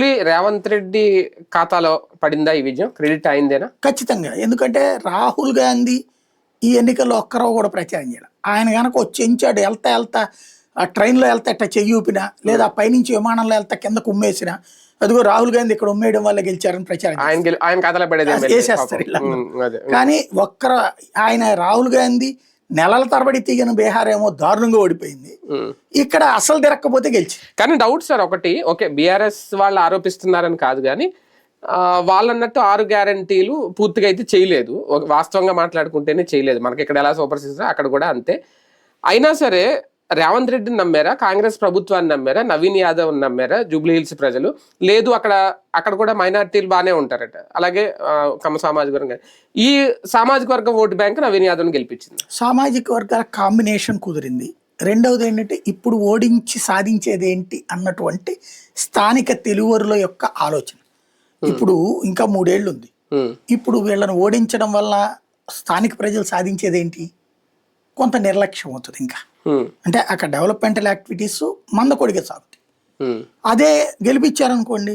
రేవంత్ రెడ్డి ఖాతాలో పడిందా ఈ విజయం? క్రెడిట్ అయిందేనా? ఖచ్చితంగా. ఎందుకంటే రాహుల్ గాంధీ ఈ ఎన్నికల్లో ఒక్కరో కూడా ప్రచారం చేయాలి. ఆయన కనుక వచ్చి ఎంచాడు వెళ్తా వెళ్తా ఆ ట్రైన్లో వెళ్తా ఇట్లా చెయ్యి ఊపినా లేదా పైనుంచి విమానంలో వెళ్తా కింద కుమ్మేసిన అదిగో రాహుల్ గాంధీ ఇక్కడ ఉమ్మేయడం వల్ల గెలిచారని ప్రచారం. ఆయన వేసేస్తారు కానీ ఒక్కర ఆయన రాహుల్ గాంధీ నెలల తరబడి తీగిన బీహార్ ఏమో దారుణంగా ఓడిపోయింది. ఇక్కడ అసలు తిరగకపోతే గెలిచి. కానీ డౌట్ సార్ ఒకటి ఓకే బీఆర్ఎస్ వాళ్ళు ఆరోపిస్తున్నారని కాదు కానీ వాళ్ళన్నట్టు ఆరు గ్యారంటీలు పూర్తిగా అయితే చేయలేదు. వాస్తవంగా మాట్లాడుకుంటేనే చేయలేదు. మనకి ఇక్కడ ఎలా సూపర్ సిస్టర్ అక్కడ కూడా అంతే. అయినా సరే రేవంత్ రెడ్డిని నమ్మారా? కాంగ్రెస్ ప్రభుత్వాన్ని నమ్మారా? నవీన్ యాదవ్ నమ్మారా? జూబ్లీ హిల్స్ ప్రజలు? లేదు అక్కడ అక్కడ కూడా మైనార్టీలు బాగానే ఉంటారట. అలాగే ఆ, కమ్మ సామాజిక వర్గం ఈ సామాజిక వర్గం ఓటు బ్యాంక్ నవీన్ యాదవ్ని గెలిపించింది. సామాజిక వర్గాల కాంబినేషన్ కుదిరింది. రెండవది ఏంటంటే ఇప్పుడు ఓడించి సాధించేది ఏంటి అన్నటువంటి స్థానిక తెలుగువరుల యొక్క ఆలోచన. ఇప్పుడు ఇంకా మూడేళ్ళు ఉంది ఇప్పుడు వీళ్ళని ఓడించడం వల్ల స్థానిక ప్రజలు సాధించేది ఏంటి కొంత నిర్లక్ష్యం అవుతుంది ఇంకా. అంటే అక్కడ డెవలప్మెంటల్ యాక్టివిటీస్ మందకొడిగా సాగుతాయి. అదే గెలిపించారనుకోండి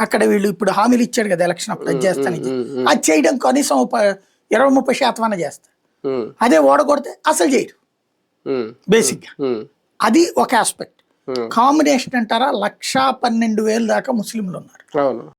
అక్కడ వీళ్ళు ఇప్పుడు హామీలు ఇచ్చాడు కదా ఎలక్షన్ అప్పుడు అది చేస్తాను అది చేయడం కనీసం ఇరవై ముప్పై శాతం అన్న చేస్తారు అదే ఓడగొడితే అసలు ఉమ్, బేసిక్గా అది ఒక ఆస్పెక్ట్. కాంబినేషన్ అంటారా? లక్షా పన్నెండు వేలు దాకా ముస్లింలు ఉన్నారు.